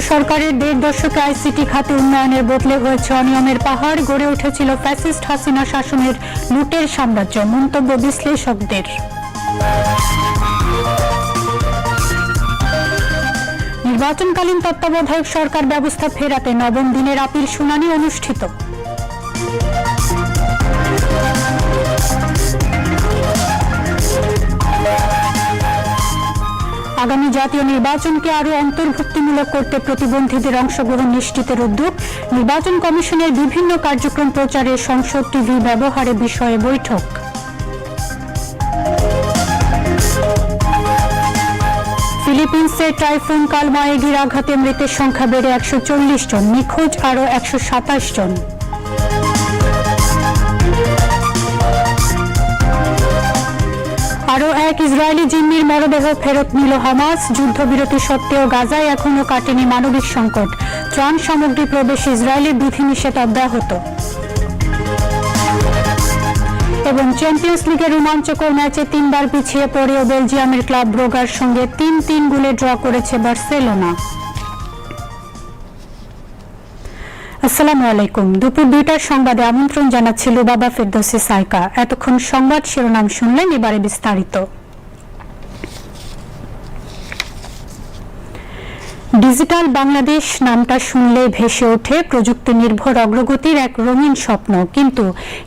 সরকারের দেড় দশকে আইসিটি খাতে উন্নয়নের বদলে হয়েছে অনিয়মের পাহাড়, গড়ে উঠেছিল ফ্যাসিস্ট হাসিনা শাসনের লুটের সাম্রাজ্য, মন্তব্য বিশ্লেষকদের। নির্বাচনকালীন তত্ত্বাবধায়ক সরকার ব্যবস্থা ফেরাতে নবম দিনের আপিল শুনানি অনুষ্ঠিত। আগামী জাতীয় নির্বাচনকে আরও অন্তর্ভুক্তিমূলক করতে প্রতিবন্ধীদের অংশগ্রহণ নিশ্চিতের উদ্যোগ, নির্বাচন কমিশনের বিভিন্ন কার্যক্রম প্রচারে সংসদ টিভি ব্যবহারে বিষয়ে বৈঠক। ফিলিপিন্সে টাইফুন কালমায়েগির আঘাতে মৃতের সংখ্যা বেড়ে একশো চল্লিশ জন, নিখোঁজ আরও একশো সাতাশ জন। এক ইসরায়েলি জিম্মির মরদেহ ফেরত নিল হামাস। যুদ্ধবিরতি সত্ত্বেও গাজায় এখনও কাটেনি মানবিক সংকট। ত্রাণ সামগ্রী প্রবেশ ইসরায়েলের বিধিনিষেধ অব্যাহত। এবং চ্যাম্পিয়ন্স লিগের রোমাঞ্চকর ম্যাচে তিনবার পিছিয়ে পড়েও বেলজিয়ামের ক্লাব ব্রোগার সঙ্গে তিন তিন গোলে ড্র করেছে বার্সেলোনা। আসসালামু আলাইকুম। দুপুর দুইটার সংবাদে আমন্ত্রণ জানাচ্ছিল বাবা ফেরদৌসি সাইকা। এতক্ষণ সংবাদ শিরোনাম শুনলেন, এবারে বিস্তারিত। ডিজিটাল বাংলাদেশ নামটা শুনলে ভেসে ওঠে প্রযুক্তি নির্ভর অগ্রগতির এক রঙিন স্বপ্ন। কিন্তু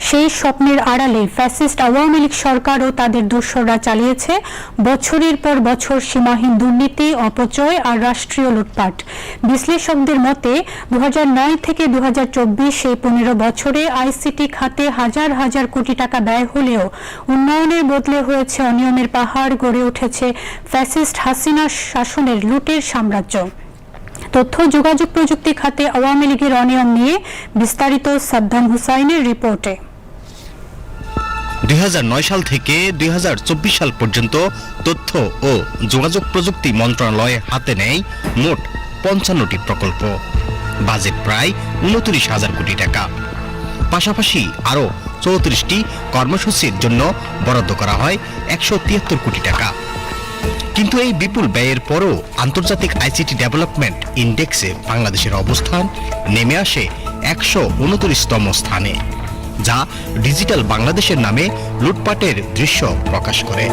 সেই স্বপ্নের আড়ালে ফ্যাসিস্ট আওয়ামী লীগ সরকার ও তাদের দোসররা চালিয়েছে বছরের পর বছর সীমাহীন দুর্নীতি, অপচয় আর রাষ্ট্রীয় লুটপাট। বিশ্লেষকদের মতে দু হাজার নয় থেকে দু সেই পনেরো বছরে আইসিটি খাতে হাজার হাজার কোটি টাকা ব্যয় হলেও উন্নয়নের বদলে হয়েছে অনিয়মের পাহাড়, গড়ে উঠেছে ফ্যাসিস্ট হাসিনা শাসনের লুটের সাম্রাজ্য। তথ্য যোগাযোগ প্রযুক্তি খাতে আওয়ামী লীগের অনিয়ম নিয়ে বিস্তারিত সাদ্দাম হুসাইনের রিপোর্টে। দুই সাল থেকে দুই সাল পর্যন্ত তথ্য ও যোগাযোগ প্রযুক্তি মন্ত্রণালয় হাতে নেয় মোট পঞ্চান্নটি প্রকল্প। বাজেট প্রায় উনত্রিশ হাজার কোটি টাকা। পাশাপাশি আরও চৌত্রিশটি কর্মসূচির জন্য বরাদ্দ করা হয় একশো তিয়াত্তর কোটি টাকা। কিন্তু এই বিপুল ব্যয়ের পরও আন্তর্জাতিক আইসিটি ডেভেলপমেন্ট ইন্ডেক্সে বাংলাদেশের অবস্থান নেমে আসে একশো উনত্রিশতম স্থানে, যা ডিজিটাল বাংলাদেশের নামে লুটপাটের দৃশ্য প্রকাশ করে।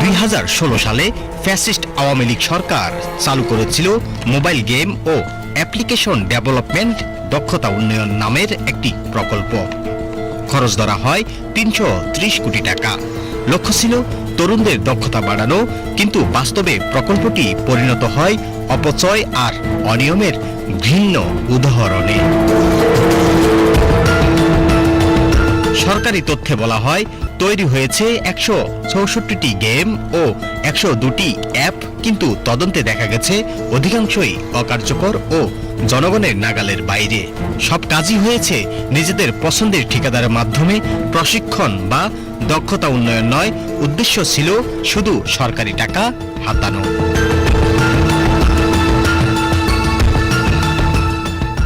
দুই হাজার ষোলো সালে ফ্যাসিস্ট আওয়ামী লীগ সরকার চালু করেছিল মোবাইল গেম ও অ্যাপ্লিকেশন ডেভেলপমেন্ট দক্ষতা উন্নয়ন নামের একটি প্রকল্প। খরচ ধরা হয় তিনশো ত্রিশ কোটি টাকা। লক্ষ্য ছিল তরুণদের দক্ষতা বাড়ানো, কিন্তু বাস্তবে প্রকল্পটি পরিণত হয় অপচয় আর অনিয়মের ভিন্ন উদাহরণে। সরকারি তথ্যে বলা হয়, তৈরি হয়েছে একশো চৌষট্টিটি গেম ও একশো দুটি অ্যাপ, কিন্তু তদন্তে দেখা গেছে অধিকাংশই অকার্যকর ও জনগণের নাগালের বাইরে। সব কাজই হয়েছে নিজেদের পছন্দের ঠিকাদারের মাধ্যমে প্রশিক্ষণ বা দক্ষতা উন্নয়ন নয়, উদ্দেশ্য ছিল শুধু সরকারি টাকা হাতানো।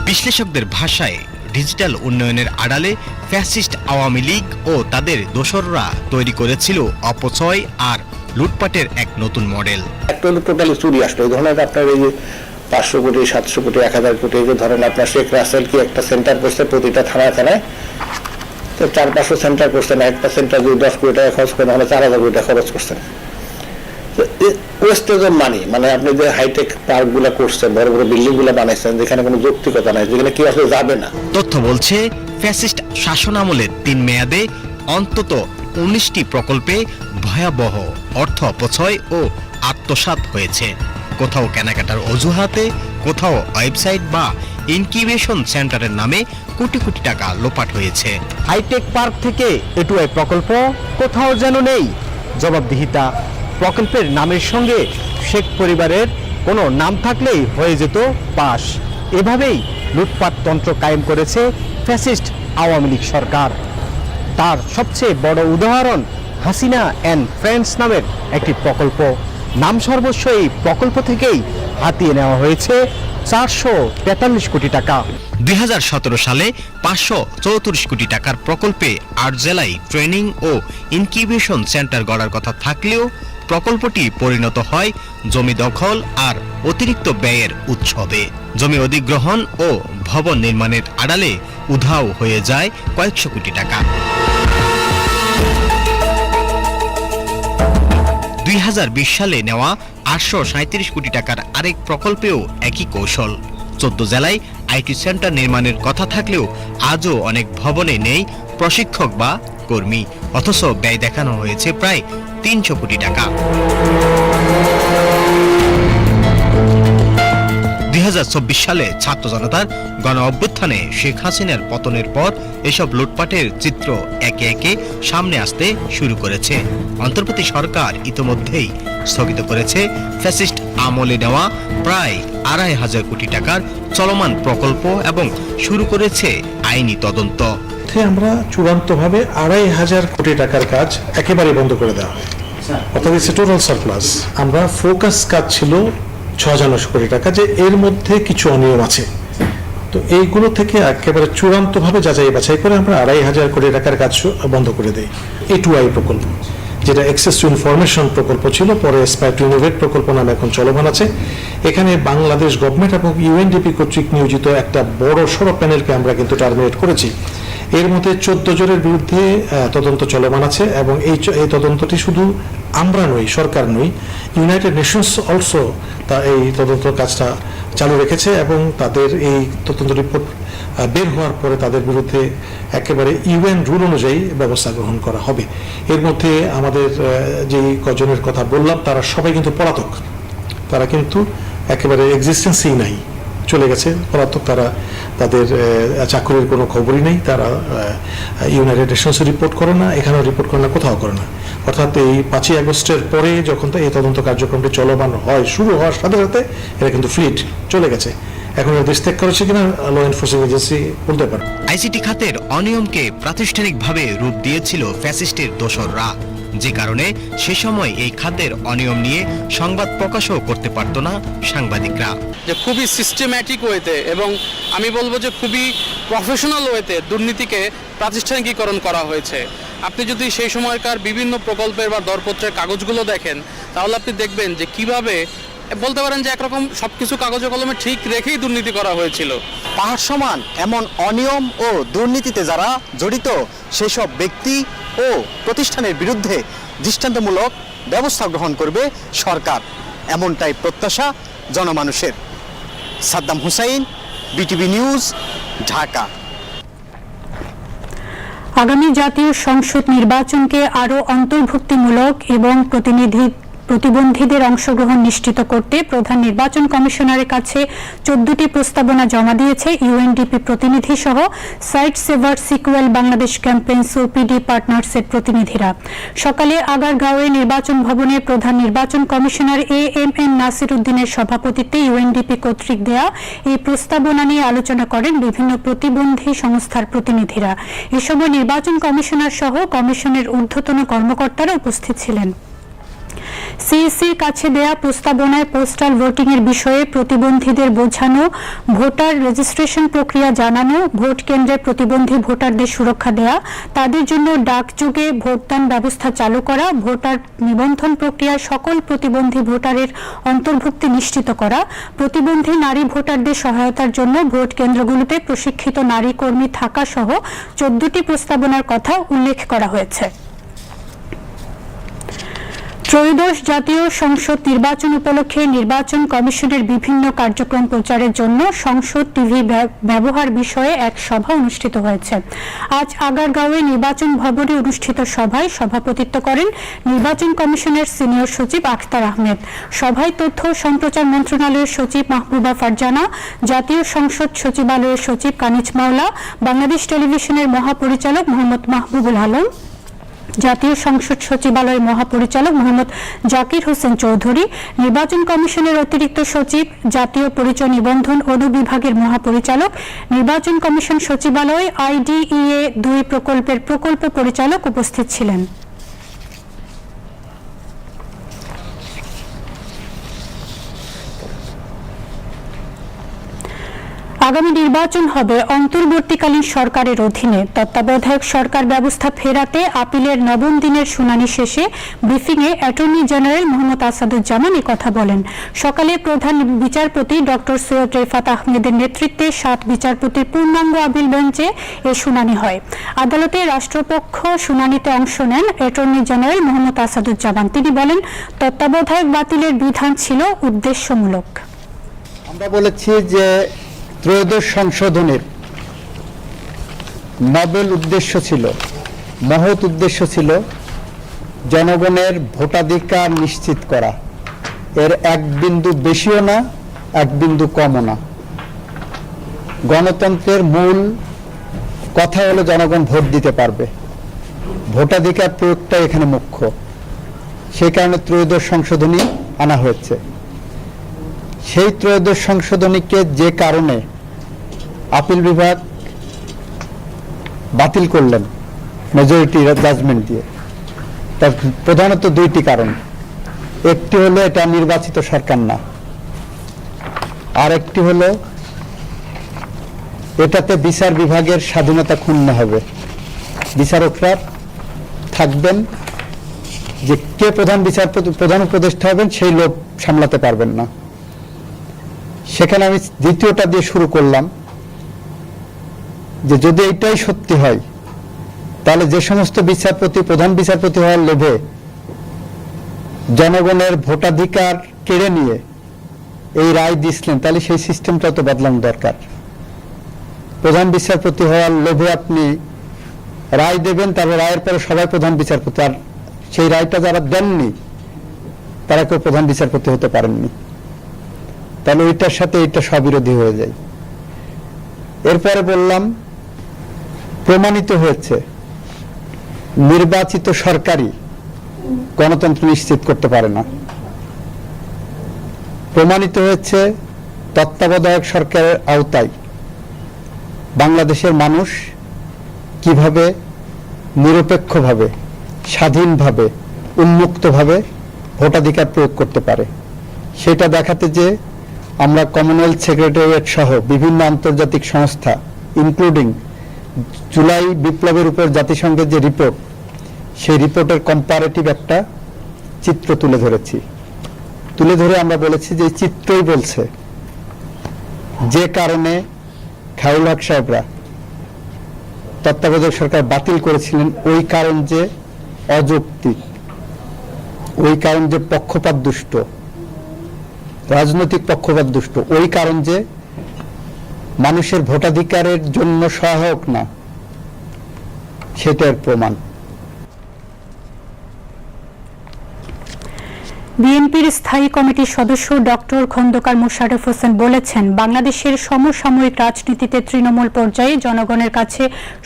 বিশ্লেষকদের ভাষায় ডিজিটাল উন্নয়নের আড়ালে ফ্যাসিস্ট আওয়ামী লীগ ও তাদের দোসররা তৈরি করেছিল অপচয় আর লুটপাটের এক নতুন মডেল। একটা হলো টোটালি চুরি আসলো। এই ধরনের আপনার এই যে পাঁচশো কোটি, সাতশো কোটি, এক হাজার কোটি, এই যে ধরেন আপনার শেখ রাসেল কি একটা সেন্টার করছে প্রতিটা থানায় থানায়? চার পাঁচশো সেন্টার করছেন একটা সেন্টার যদি দশ কোটি টাকা খরচ করেন তাহলে চার হাজার কোটি টাকা খরচ করছেন ওয়েস্টেজ অফ মানি মানে আপনি যে হাইটেক পার্কগুলা করছেন, বড় বড় বিল্ডিংগুলা বানাইছেন, যেখানে কোনো যৌক্তিকতা নাই, যেখানে কেউ আসলে যাবে না। তথ্য বলছে ফ্যাসিস্ট শাসনামলের তিন মেয়াদে অন্তত উনিশটি প্রকল্পে ভয়াবহ অর্থ অপচয় ও আত্মসাৎ হয়েছে। কোথাও কেনাকাটার অজুহাতে, কোথাও ওয়েবসাইট বা ইনকিউবেশন সেন্টারের নামে কোটি কোটি টাকা লোপাট হয়েছে। হাইটেক পার্ক থেকে এটুআই প্রকল্প কোথাও যেন নেই। জবাবদিহিতা প্রকল্পের নামের সঙ্গে শেখ পরিবারের কোনো নাম থাকলেই হয়ে যেত পাশ। এভাবেই লুটপাট তন্ত্র কায়েম করেছে ফ্যাসিস্ট আওয়ামী লীগ সরকার। তার সবচেয়ে বড় উদাহরণ হাসিনা অ্যান্ড ফ্রেন্ডস নামের একটি প্রকল্প। নাম সর্বস্ব এই প্রকল্প থেকেই হাতিয়ে নেওয়া হয়েছে চারশো তেতাল্লিশ কোটি টাকা। দুই সালে পাঁচশো চৌত্রিশ কোটি টাকার প্রকল্পে আট জেলায় ট্রেনিং ও ইনকিউবেশন সেন্টার গড়ার কথা থাকলেও প্রকল্পটি পরিণত হয় জমি দখল আর অতিরিক্ত ব্যয়ের উৎসবে। জমি অধিগ্রহণ ও ভবন নির্মাণের আড়ালে উধাও হয়ে যায় কয়েকশো কোটি টাকা। দুই হাজার বিশ সালে নেওয়া আটশো সাঁত্রিশ কোটি টাকার আরেক প্রকল্পেও একই কৌশল। চোদ্দ জেলায় আইটি সেন্টার নির্মাণের কথা থাকলেও আজও অনেক ভবনে নেই প্রশিক্ষক বা কর্মী, অথচ ব্যয় দেখানো হয়েছে প্রায় তিনশো কোটি টাকা। সালে ছাত্র জনতার গণ অভ্যুত্থানে শেখ হাসিনার পতনের পর এসব লুটপাটের চিত্র একে একে সামনে আসতে শুরু করেছে। অন্তর্বর্তী সরকার ইতোমধ্যেই স্থগিত করেছে। ফ্যাসিস্ট আমলে নেওয়া প্রায় আড়াই হাজার কোটি টাকার চলমান প্রকল্প এবং শুরু করেছে আইনি তদন্ত। আমরা চূড়ান্তভাবে আড়াই হাজার কোটি টাকার কাজ একেবারে বন্ধ করে দেওয়া হয়। অর্থাৎ টোটাল সারপ্লাস আমরা ফোকাস কাজ ছিল ছ কোটি টাকা, যে এর মধ্যে কিছু অনিয়ম আছে। তো এইগুলো থেকে একেবারে চূড়ান্তভাবে যাচাই বাছাই করে আমরা আড়াই হাজার কোটি টাকার কাজ বন্ধ করে দিই। এ টু আই প্রকল্প, যেটা এক্সেস টু ইনফরমেশন প্রকল্প ছিল, পরে স্পাই টু ইনোভেট প্রকল্প নামে এখন চলমান আছে। এখানে বাংলাদেশ গভর্নমেন্ট এবং ইউএনডিপি কর্তৃক নিয়োজিত একটা বড় সড়ো প্যানেলকে আমরা কিন্তু টার্মিনেট করেছি। এর মধ্যে চোদ্দ জনের বিরুদ্ধে তদন্ত চলমান আছে এবং এই এই তদন্তটি শুধু আমরা নই, সরকার নই ইউনাইটেড নেশনস অলসো তা এই তদন্ত কাজটা চালু রেখেছে এবং তাদের এই তদন্ত রিপোর্ট বের হওয়ার পরে তাদের বিরুদ্ধে একেবারে ইউএন রুল অনুযায়ী ব্যবস্থা গ্রহণ করা হবে। এর মধ্যে আমাদের যেই কজনের কথা বললাম, তারা সবাই কিন্তু পলাতক। তারা কিন্তু একেবারে এক্সিস্টেন্সই নাই। চলে গেছে। পলাতক তারা তাদের চাকরির কোনো খবরই নেই। তারা ইউনাইটেড নেশনসে রিপোর্ট করে না, এখানেও রিপোর্ট করে না, কোথাও করে না। অর্থাৎ এই পাঁচই আগস্টের পরে যখন এই তদন্ত কার্যক্রমটি চলমান হয়, শুরু হওয়ার সাথে সাথে এরা কিন্তু ফ্লিট চলে গেছে। এখন দেশ ত্যাগ করেছে কিনা ল এনফোর্সিং এজেন্সি বলতে পারে আইসিটি খাতের অনিয়মকে প্রাতিষ্ঠানিকভাবে রূপ দিয়েছিল ফ্যাসিস্টের দোসররা। যে কারণে সে সময় এই খাতের অনিয়ম নিয়ে সংবাদ প্রকাশও করতে পারত না সাংবাদিকরা। যে খুবই সিস্টেম্যাটিক ওয়েতে এবং আমি বলব যে খুবই প্রফেশনাল ওয়েতে দুর্নীতিকে প্রাতিষ্ঠানিকীকরণ করা হয়েছে। আপনি যদি সেই সময়কার বিভিন্ন প্রকল্পের বা দরপত্রের কাগজগুলো দেখেন তাহলে আপনি দেখবেন যে কীভাবে বলতে পারেন যে একরকম সব কিছু কাগজে কলমে ঠিক রেখেই দুর্নীতি করা হয়েছিল। পাহাড় সমান এমন অনিয়ম ও দুর্নীতিতে যারা জড়িত সেসব ব্যক্তি ও প্রতিষ্ঠানের বিরুদ্ধে দৃষ্টান্তমূলক ব্যবস্থা গ্রহণ করবে সরকার। এমনটাই প্রত্যাশা জনমানুষের। Saddam Hussain, BTV news, Dhaka. আগামী জাতীয় সংসদ নির্বাচনকে আরও অন্তর্ভুক্তিমূলক এবং প্রতিনিধি প্রতিবন্ধীদের অংশগ্রহণ নিশ্চিত করতে প্রধান নির্বাচন কমিশনারের কাছে চোদ্দটি প্রস্তাবনা জমা দিয়েছে ইউএনডিপি প্রতিনিধি সহ সাইট সেভার সিকুয়েল বাংলাদেশ ক্যাম্পেইন ওপিডি পার্টনার্সের প্রতিনিধিরা। সকালে আগারগাঁওয়ে নির্বাচন ভবনে প্রধান নির্বাচন commissioner A M N Nasir উদ্দিনের সভাপতিত্বে ইউএনডিপি কর্তৃক দেয়া এই প্রস্তাবনা নিয়ে আলোচনা করেন বিভিন্ন প্রতিবন্ধী সংস্থার প্রতিনিধিরা। এ সময় নির্বাচন কমিশনার সহ কমিশনের ঊর্ধ্বতন কর্মকর্তারা উপস্থিত ছিলেন। সিইসির কাছে দেয়া প্রস্তাবনায় পোস্টাল ভোটিং এর বিষয়ে প্রতিবন্ধীদের বোঝানো, ভোটার রেজিস্ট্রেশন প্রক্রিয়া জানানো, ভোট কেন্দ্রে প্রতিবন্ধী ভোটারদের সুরক্ষা দেয়া, তাদের জন্য ডাকযোগে ভোটদান ব্যবস্থা চালু করা, ভোটার নিবন্ধন প্রক্রিয়ায় সকল প্রতিবন্ধী ভোটারের অন্তর্ভুক্তি নিশ্চিত করা, প্রতিবন্ধী নারী ভোটারদের সহায়তার জন্য ভোট কেন্দ্রগুলোতে প্রশিক্ষিত নারী কর্মী থাকা সহ চোদ্দটি প্রস্তাবনার কথা উল্লেখ করা হয়েছে। ত্রয়োদশ জাতীয় সংসদ নির্বাচন উপলক্ষে নির্বাচন কমিশনের বিভিন্ন কার্যক্রম প্রচারের জন্য সংসদ টিভি ব্যবহার বিষয়ে এক সভা অনুষ্ঠিত হয়েছে। আজ আগারগাঁওয়ে নির্বাচন ভবনে অনুষ্ঠিত সভায় সভাপতিত্ব করেন নির্বাচন কমিশনের সিনিয়র সচিব আখতার আহমেদ। সভায় তথ্য সম্প্রচার মন্ত্রণালয়ের সচিব মাহবুবা ফারজানা, জাতীয় সংসদ সচিবালয়ের সচিব কানিজ মাওলা, বাংলাদেশ টেলিভিশনের মহাপরিচালক মোহাম্মদ মাহবুবুল আলম। জাতীয় সংসদ সচিবালয়ের মহাপরিচালক মোহাম্মদ জাকির হোসেন চৌধুরী, নির্বাচন কমিশনের অতিরিক্ত সচিব, জাতীয় পরিচয় নিবন্ধন অনুবিভাগের মহাপরিচালক, নির্বাচন কমিশন সচিবালয়, আইডিইএ দুই প্রকল্পের প্রকল্প পরিচালক উপস্থিত ছিলেন। আগামী নির্বাচন হবে অন্তর্বর্তীকালীন সরকারের অধীনে। তত্ত্বাবধায়ক সরকার ব্যবস্থা ফেরাতে আপিলের নবম দিনের শুনানি শেষে ব্রিফিংয়ে অ্যাটর্নি জেনারেল মোহাম্মদ আসাদুজ্জামান কথা বলেন। সকালে প্রধান বিচারপতি ডক্টর সৈয়দ রেফাত আহমেদের নেতৃত্বে সাত বিচারপতির পূর্ণাঙ্গ আপিল বেঞ্চে এ শুনানি হয়। আদালতে রাষ্ট্রপক্ষ শুনানিতে অংশ নেন অ্যাটর্নি জেনারেল মোহাম্মদ আসাদুজ্জামান। তিনি বলেন, তত্ত্বাবধায়ক বাতিলের বিধান ছিল উদ্দেশ্যমূলক। আমরা বলেছি যে ত্রয়োদশ সংশোধনের নবেল উদ্দেশ্য ছিল, মহৎ উদ্দেশ্য ছিল জনগণের ভোটাধিকার নিশ্চিত করা। এর এক বিন্দু বেশিও না, এক বিন্দু কমও না। গণতন্ত্রের মূল কথা হলো জনগণ ভোট দিতে পারবে। ভোটাধিকার প্রয়োগটা এখানে মুখ্য। সেই কারণে ত্রয়োদশ সংশোধনী আনা হয়েছে। সেই ত্রয়োদশ সংশোধনীকে যে কারণে আপিল বিভাগ বাতিল করলেন মেজরিটি জাজমেন্ট দিয়ে, তার প্রধানত দুইটি কারণ। একটি হলো এটা নির্বাচিত সরকার না। আর একটি হলো এটাতে বিচার বিভাগের স্বাধীনতা ক্ষুণ্ণ হবে। বিচারকরা থাকবেন যে কে প্রধান বিচারপতি, প্রধান উপদেষ্টা হবেন সেই লোক সামলাতে পারবেন না। সেখানে আমি দ্বিতীয়টা দিয়ে শুরু করলাম যে যদি এটাই সত্যি হয়, তাহলে যে সমস্ত বিচারপতি, প্রধান বিচারপতি হওয়ার লোভে জনগণের ভোটাধিকার কেড়ে নিয়ে এই রায় দিছিলেন তাহলে সেই সিস্টেমটা তো বদলানো দরকার। প্রধান বিচারপতি হওয়ার লোভে আপনি রায় দেবেন, তারপর রায়ের পরে সবাই প্রধান বিচারপতি। আর সেই রায়টা যারা দেননি, তারা কেউ প্রধান বিচারপতি হতে পারেননি। তাহলে ওইটার সাথে এটা স্ববিরোধী হয়ে যায়। এরপরে বললাম, প্রমাণিত হয়েছে, নির্বাচিত সরকারই গণতন্ত্র নিশ্চিত করতে পারে না। প্রমাণিত হয়েছে, তত্ত্বাবধায়ক সরকারের আওতায় বাংলাদেশের মানুষ কীভাবে নিরপেক্ষভাবে, স্বাধীনভাবে, উন্মুক্তভাবে ভোটাধিকার প্রয়োগ করতে পারে। সেটা দেখাতে যে আমরা কমনওয়েলথ সেক্রেটারিয়েট সহ বিভিন্ন আন্তর্জাতিক সংস্থা ইনক্লুডিং জুলাই বিপ্লবের উপর জাতিসংঘের যে রিপোর্ট সেই রিপোর্টের কম্পারেটিভ একটা চিত্র তুলে ধরেছি। তুলে ধরে আমরা বলেছি যে চিত্রই বলছে যে কারণে খায়রুল হক সাহেবরা তত্ত্বাবধায়ক সরকার বাতিল করেছিলেন ওই কারণ যে অযৌক্তিক, ওই কারণ যে পক্ষপাত দুষ্ট রাজনৈতিক পক্ষপাত দুষ্ট। ওই কারণ যে মানুষের ভোটাধিকারের জন্য সহায়ক না সেটার প্রমাণ। বিএনপির স্থায়ী কমিটির সদস্য ডক্টর খন্দকার মোশাররফ হোসেন বলেছেন, বাংলাদেশের সমসাময়িক রাজনীতিতে তৃণমূল পর্যায়ে জনগণের কাছে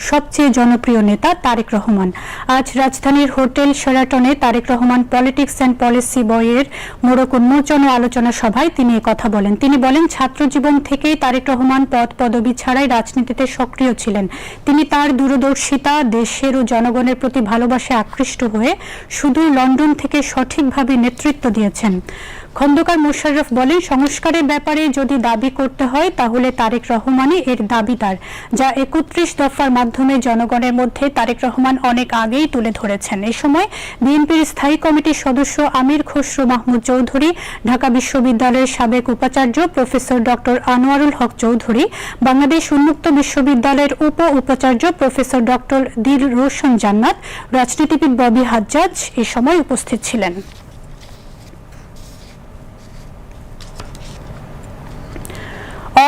সবচেয়ে জনপ্রিয় নেতা তারেক রহমান। আজ রাজধানীর hotel শেরাটনে Tarique Rahman politics and policy বইয়ের মোড়ক উন্মোচন ও আলোচনা সভায় তিনি কথা বলেন। তিনি বলেন ছাত্র জীবন থেকেই তারেক রহমান পদ পদবি ছাড়াই রাজনীতিতে সক্রিয় ছিলেন। তিনি তার দূরদর্শিতা, দেশের ও জনগণের প্রতি ভালোবাসে আকৃষ্ট হয়ে শুধু লন্ডন থেকে সঠিকভাবে নেতৃত্ব দিয়েছেন। খন্দকার মোশাররফ বলেন, সংস্কারের ব্যাপারে যদি দাবি করতে হয়, তাহলে তারেক রহমানই এর দাবিদার, যা একত্রিশ দফার মাধ্যমে জনগণের মধ্যে তারেক রহমান অনেক আগেই তুলে ধরেছেন। এ সময় বিএনপির স্থায়ী কমিটির সদস্য আমির খসরু মাহমুদ চৌধুরী, ঢাকা বিশ্ববিদ্যালয়ের সাবেক উপাচার্য প্রফেসর ডক্টর আনোয়ারুল হক চৌধুরী, বাংলাদেশ উন্মুক্ত বিশ্ববিদ্যালয়ের উপ উপাচার্য প্রফেসর ডক্টর দিল রোশন জান্নাত, রাজনীতিবিদ ববি হাজ্জাজ এ সময় উপস্থিত ছিলেন।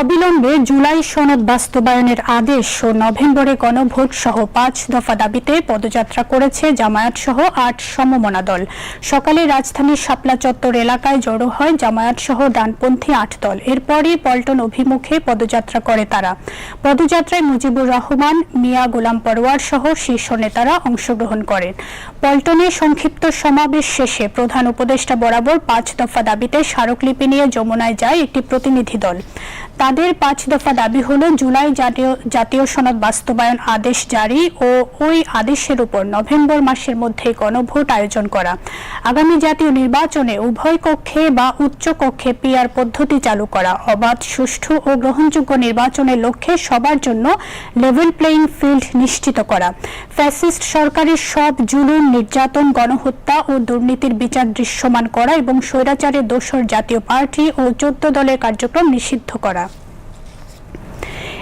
অবিলম্বে জুলাই সনদ বাস্তবায়নের আদেশ ও নভেম্বরে গণভোট সহ পাঁচ দফা দাবিতে পদযাত্রা করেছে জামায়াত সহ আট সমমনা দল। সকালে রাজধানীর শাপলা চত্বর এলাকায় জড়ো হয় জামায়াত সহ ডানপন্থী আট দল। এরপরই পল্টন অভিমুখে পদযাত্রা করে তারা। পদযাত্রায় মুজিবুর রহমান, মিয়া গোলাম পরোয়ার সহ শীর্ষ নেতারা অংশগ্রহণ করেন। পল্টনে সংক্ষিপ্ত সমাবেশ শেষে প্রধান উপদেষ্টা বরাবর পাঁচ দফা দাবিতে স্মারকলিপি নিয়ে যমুনায় যায় একটি প্রতিনিধি দল। তাদের পাঁচ দফা দাবি হল, জুলাই জাতীয় জাতীয় সনদ বাস্তবায়ন আদেশ জারি ও ওই আদেশের উপর নভেম্বর মাসের মধ্যে গণভোট আয়োজন করা। আগামী জাতীয় নির্বাচনে উভয় কক্ষে বা উচ্চ কক্ষে পিআর পদ্ধতি চালু করা। অবাধ, সুষ্ঠু ও গ্রহণযোগ্য নির্বাচনের লক্ষ্যে সবার জন্য লেভেল প্লেইং ফিল্ড নিশ্চিত করা। ফ্যাসিস্ট সরকারের সব জুলুম, নির্যাতন, গণহত্যা ও দুর্নীতির বিচার দৃশ্যমান করা এবং স্বৈরাচারের দোসর জাতীয় পার্টি ও চোদ্দ দলের কার্যক্রম নিষিদ্ধ করা।